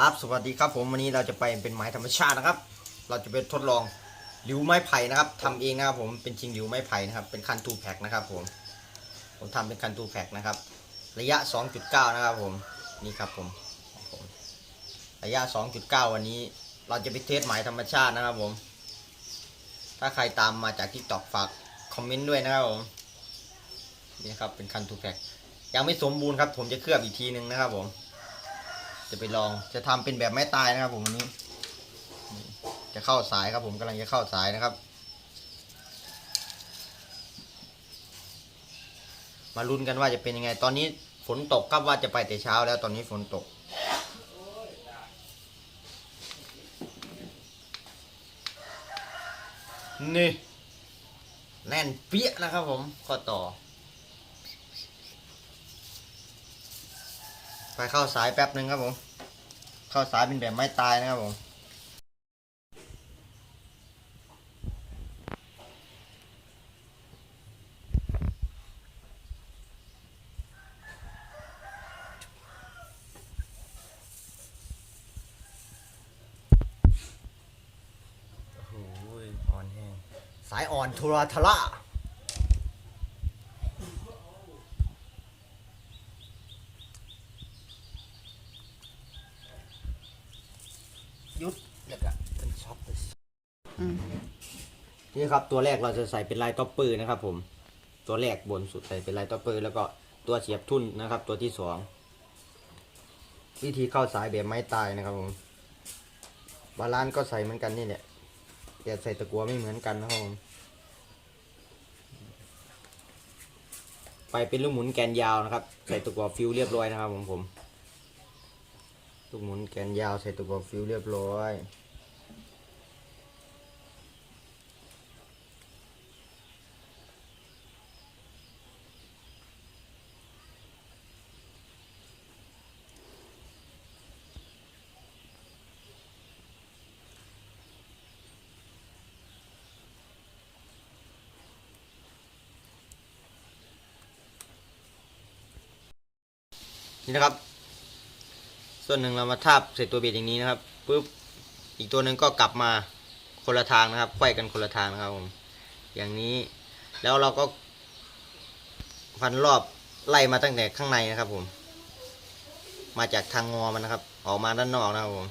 ครับสวัสดีครับผมวันนี้เราจะไปเป็นไม้ธรรมชาตินะครับ เราจะไปทดลองหลิวไม้ไผ่นะครับทำเองนะครับผมเป็นชิงหลิวไม้ไผ่นะครับเป็นคันทูแพ็กนะครับผมผมทำเป็นคันทูแพ็กนะครับ ระยะ 2.9 นะครับผมนี่ครับผมผมระยะ 2.9 วันนี้ เราจะไปเทสไม้ธรรมชาตินะครับผม ถ้าใครตามมาจากที่ตอกฝากคอมเมนต์ด้วยนะครับผมนี่ครับเป็นคันทูแพ็กยังไม่สมบูรณ์ครับ ผมจะเคลือบอีกทีนึงนะครับผม จะไปลอง จะทำเป็นแบบไม้ตายนะครับ ผมวันนี้ จะเข้าสายครับ ผมกำลังจะเข้าสายนะครับ มาลุ้นกันว่าจะเป็นยังไง ตอนนี้ฝนตกครับว่าจะไปแต่เช้าแล้วตอนนี้ฝนตกนี่แน่นเปี้ยนะครับผมข้อต่อ ไปเข้าสายแป๊บหนึ่งครับผม เข้าสายเป็นแบบไม้ตายนะครับผมโอ้โหอ่อนแห้งสายอ่อนทุราทะละ ยุดแล้วก็เป็นช็อปเลย อืม นี่ครับตัวแรกเราจะใส่เป็นลายท็อปเปอร์นะครับ ผมตัวแรกบนสุดใส่เป็นลายท็อปเปอร์แล้วก็ตัวเสียบทุ่นนะครับ ตัวที่สองวิธีเข้าสายแบบไม้ตายนะครับผมบาลานซ์ก็ใส่เหมือนกันนี่แหละแต่ใส่ตะกัวไม่เหมือนกันนะครับผมไปเป็นลูกหมุนแกนยาวนะครับ ใส่ตะกัวฟิวเรียบร้อยนะครับผมผมลูกหมุนแกนยาวใส่ตะกัวฟิวเรียบร้อย นี่นะครับ ส่วนหนึ่งเรามาทาบใส่ตัวเบ็ดอย่างนี้นะครับปุ๊บอีกตัวหนึ่งก็กลับมาคนละทางนะครับไขว้กันคนละทางนะครับผมอย่างนี้แล้วเราก็พันรอบไล่มาตั้งแต่ข้างในนะครับผม มาจากทางงอมันนะครับ ออกมาด้านนอกนะครับผม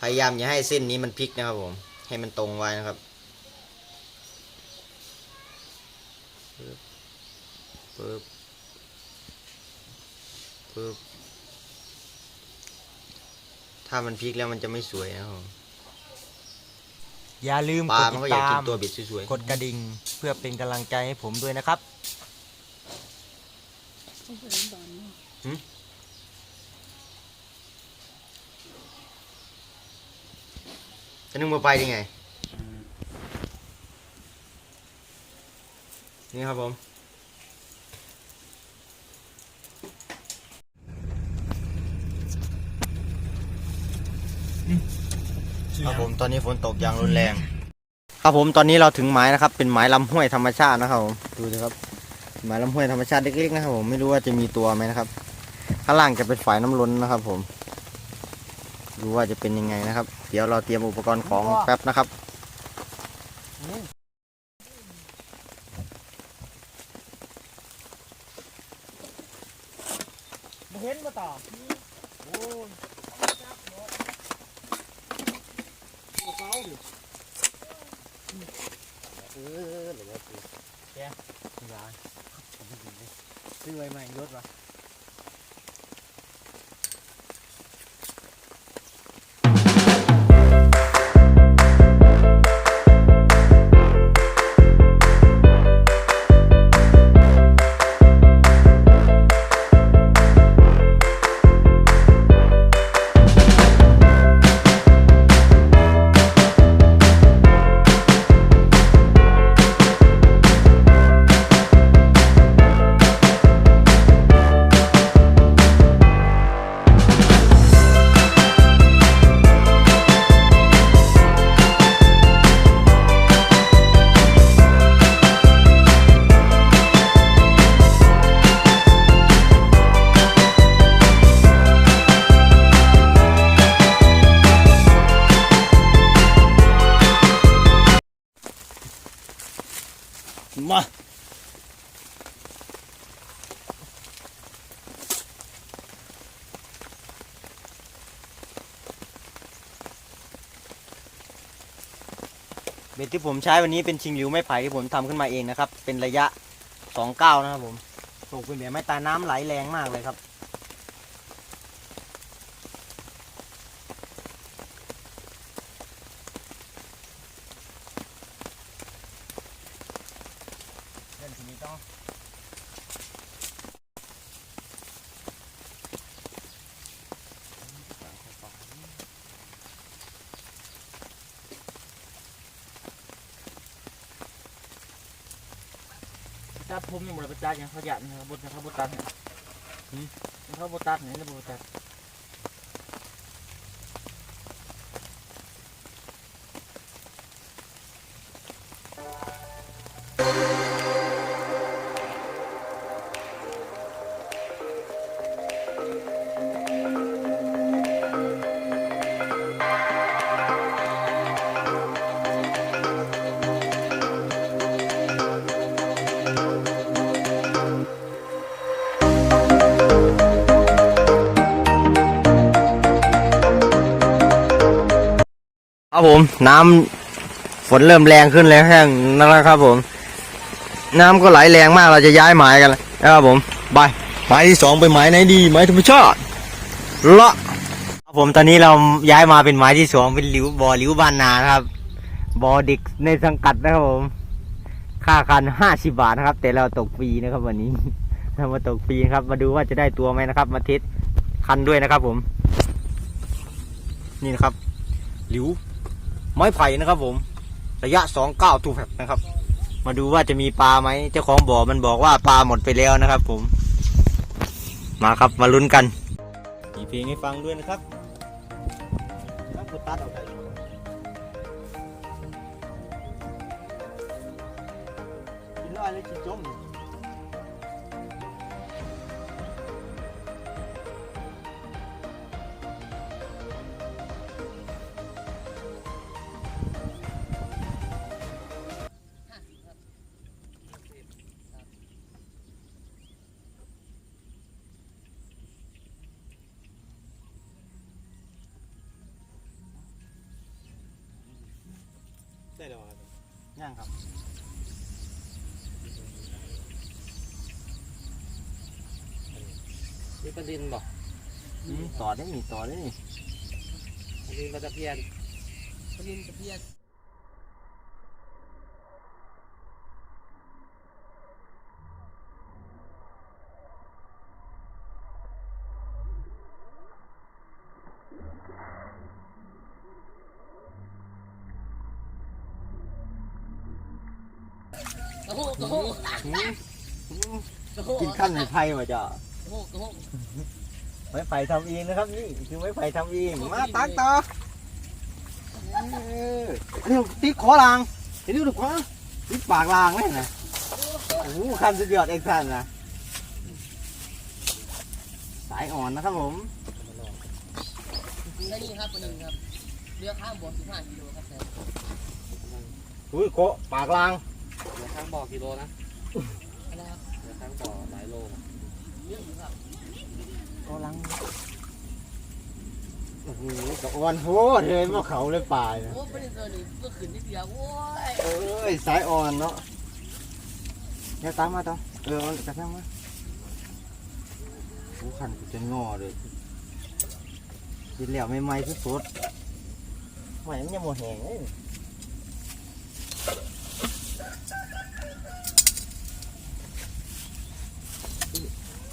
พยายามอย่าให้เส้นนี้มันพลิกนะครับผม ให้มันตรงไว้นะครับปึ๊บปึ๊บ ปึ๊บถ้ามันพลิกแล้วมันจะไม่สวยนะครับผมอย่าลืมปกลาดมันติก็ดอยากตากิมนตัวบิดสวยกดกระดิ่งเพื่อเป็นกำลังใจให้ผมด้วยนะครับๆจะนึกมาไปได้ไง นี่ครับผม ครับผมตอนนี้ฝนตกอย่างรุนแรง ครับผมตอนนี้เราถึงหมายนะครับ เป็นหมายลำห้วยธรรมชาตินะครับผมดูสิครับหมายลำห้วยธรรมชาติเล็กๆนะครับผมไม่รู้ว่าจะมีตัวไหมนะครับข้างล่างจะเป็นฝายน้ำล้นนะครับผมดูว่าจะเป็นยังไงนะครับ เดี๋ยวเราเตรียมอุปกรณ์ของแป๊บนะครับเห็นมาต่อโอ้ย เออเหลือสิแกยาซื้อไว้ใหม่รถวะ บ็ดที่ผมใช้วันนี้เป็นชิงหลิวไม้ไผ่ที่ผมทำขึ้นมาเองนะครับ เป็นระยะสองเก้านะครับผมตกเป็นแบบไม่ตายน้ำไหลแรงมากเลยครับ เล่นทีนี้ต้อง จับ ผมยังบ่ได้ไปจัดยังเขาหยัดนะครับบนนะครับบนตัดเนี่ยเขาบนตัดเนี่ยแล้วบนตัดค รับผมน้ำฝนเริ่มแรงขึ้นแล้วแห้งนะครับผม น้ำก็ไหลแรงมากเราจะย้ายหมายกันแล้วนะครับผมไปหมายที่สองเป็นหมายไหนดีหมายธรรมชาติละครับผมตอนนี้เราย้ายมาเป็นหมายที่สองเป็นหลิวบ่อหลิวบ้านนานะครับบ่อเด็กในสังกัดนะครับผม ค่าคันห้าสิบาทนะครับ แต่เราตกฟรีนะครับวันนี้เรามาตกฟรีนะครับ มาดูว่าจะได้ตัวไหมนะครับ มาเทสคันด้วยนะครับผม นี่นะครับหลิว ไม้ไผ่นะครับ ผม ระยะสองเก้าทูแฟกนะครับ มาดูว่าจะมีปลาไหมเจ้าของบ่อมันบอกว่าปลาหมดไปแล้วนะครับ ผม มาครับมาลุ้นกันมีเพลงให้ฟังด้วยนะครับครับกูตัดออกได้กินได้เลยกินจม ได้หรอย่างครับมีประเด็นบอกอืมต่อได้นี่ต่อได้นี่ประเด็นปลาตะเพียนประเด็นตะเพียน กระโหกกระโหกอืมอืมกระโหกกินขั้นไม้ไผ่มาจ้ะกระโหกกระโหกไม้ไผ่ทำเองนะครับนี่คือไม้ไผ่ทำเองมาตักต่อเอออันนี้ติดขอลางเห็นดูถูกขวาติดปากลางเลยนะโอ้โหคันสุดยอดเอ็กซันนะสายอ่อนนะครับผมและนี่ครับวันนี้ครับเรือข้ามบ่อ15กิโลครับแซมอุ้ยโกะปากลางเดี๋ยวข้างบ่อกิโลนะอะไรครับเดี๋ยวข้างบ่อหลายโลเรื่องอยู่ครับก็ลังโอ้โหกระอ่อนโหดเลยมาเขาเลยป่ายนะโอ้ประเด็นเกินนี่เมื่อคืนนิดเดียวโอ้ยเอ้ยสายอ่อนเนาะเดี๋ยวตามมาต่อเออเอากระทั่งมาโอ้ขันกูจะงอเลยกินแล้วไม่ไหม้สุดๆไหม้มันยังหมดแห้งเลย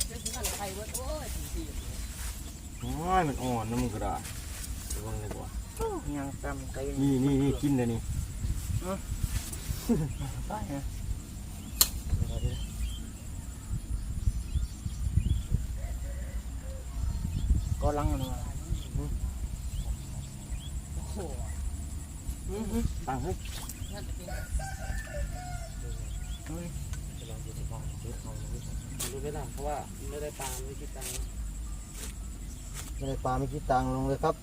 เรื่องที่ข้างใคร เว้ยโอ้ยสี่สี่โอ้ยมันอ่อนนะมึงก็ได้ระวังเลยกว่ายังจำใจนี่นี่นี่กินเลยนี่ได้นะก็ลังมันมาโอ้โหตังเฮ้ยนั่นจะเป็นลองดูที่บ้านดูเขา ดูไม่ได้เพราะว่าไม่ได้ปลาไม่คิดตังค์ไม่ได้ปลาไม่คิดตังค์ลงเลยครับ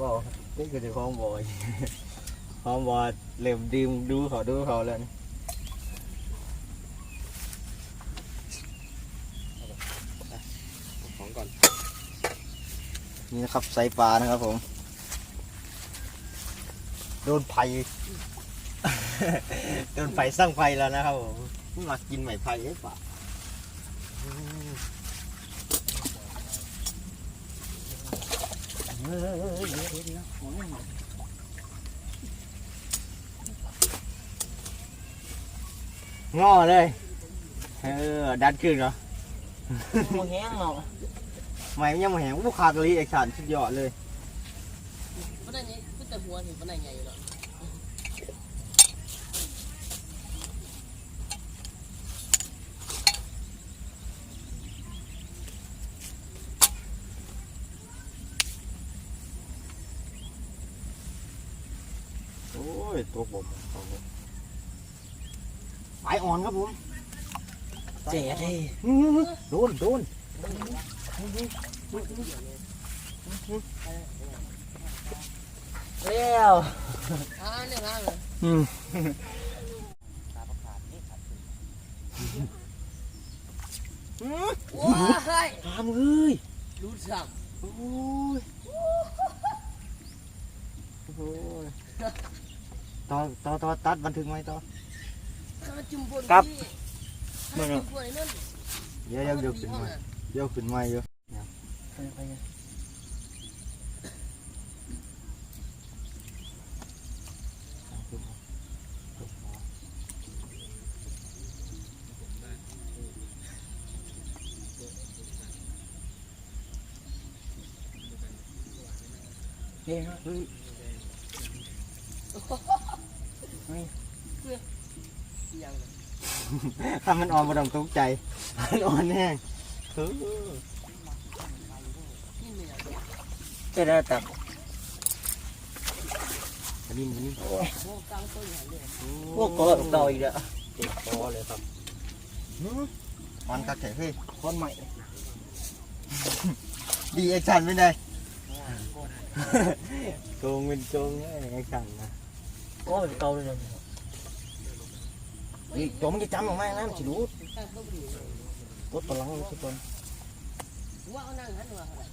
บอกนี่คือเจ้าของบ่อยของบ่อเริ่มดื่มดูเขาดูเขาแล้วนี่ของก่อนนี่นะครับไซปลานะครับผม โดนไผ่โดนไผ่สร้างไฟแล้วนะครับผม มึงมากินไหมไผ่หรือเปล่าเออเออเออเดี๋ยวเดี๋ยวโอ้ยง้อเลย เออ ดันขึ้นเหรอมือแห้งเนาะไหมมันยังไม่แห้งลูกคากะลีไอ้สารสุดยอดเลยวันนี่คือแต่หัวถึงปานนั้นใหญ่อยู่แล้วโอ้ ยตัวผมสายอ่อนครับผมเจ๋ดิอื้อหือโดนโดนเร็วอ่าเนี่ยนะเลยอืมตาประขาดนี่ขาดว้ายตามเลยรู้จักโอ้ยโอ้ย ต่อต่อต่อตัดบันทึกไหมต่อถ้าจุ่มบนครับถ้าจุ่มบนไอ้นั่นเดี๋ยวเดี๋ยวเดี๋ยวขึ้นมาเดี๋ยวขึ้นมาเดี๋ยวไปไปไป เฮ้ย เฮ้ย ยังเลย ถ้ามันอ่อนมาต้องตกใจ มันอ่อนแห้งเออนี่เหนื่อเจ๊ได้ตับอันนี้อันนี้โอ้กลางต้นใหญ่เลยพวกกอดต่ออีกแล้วเจ็บคอเลยครับมันกระแทกเฮ้ยคนใหม่ ดีไอ้ชันไม่ได้โกงเป็นโกงไอ้ชันนะ ก็เป็นเกาเลยเฮ้ยตัวมันจะจำออกมานะมันจะรู้กลางต้นอยู่กดตะลังทุกคนว่าเอานั่งหันหัวเขาเลย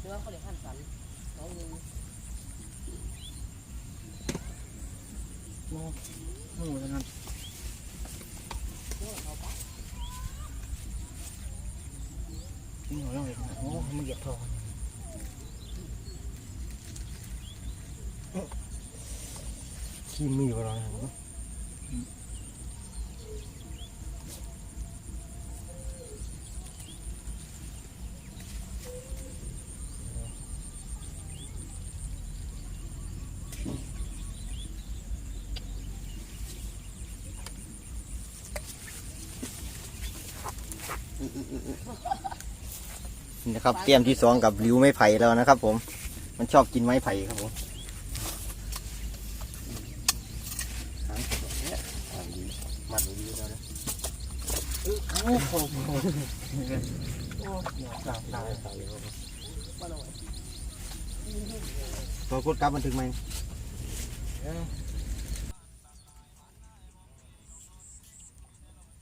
เดี๋ยวเขาเดี๋ยวหันสันน้องยิงมูแล้วนั่นเขาปะหมูแล้วเลยโอ้มันเหยียบทอง ขี้มือเราเนี่ยนี่นะครับเตรียมที่สองกับริ้วไม้ไผ่แล้วนะครับ ผม มันชอบกินไม้ไผ่ครับผมดดีแล้วนะ โอ้โหโอ้ ตัวกดกลับมันถึงไหม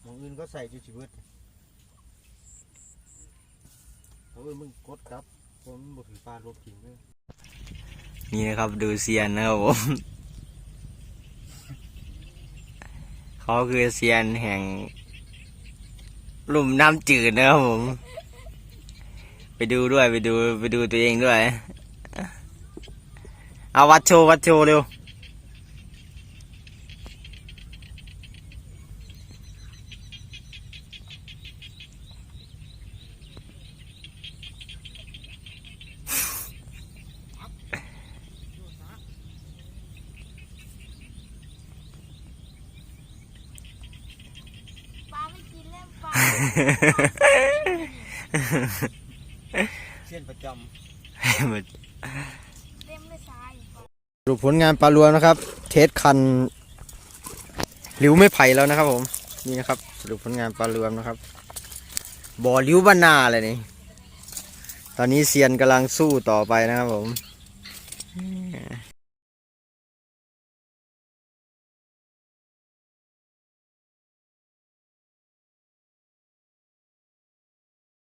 มองอื่นก็ใส่จุชิเบิดเพราะว่ามึงกดกลับผมนบ่ถือปลาลบทิ้งเลยนี่นะครับดูเซียนนะครับผมเขาคือเซียนแห่ง ลุ่มน้ำจืดนะครับผม ไปดูด้วยไปดูไปดูตัวเองด้วย เอาวัดโชว์วัดโชว์เร็ว ปลาไม่กินเล่นปลา เส้นประจเล่นไม่ใช่ปลาำดูผลงานปลารวมนะครับ เทสคันหลิวไม่ไผ่แล้วนะครับ ผมนี่นะครับ สรุปผลงานปลารวมนะครับ บ่อหลิวบ้านนาเลยนี่ตอนนี้เซียนกำลังสู้ต่อไปนะครับผม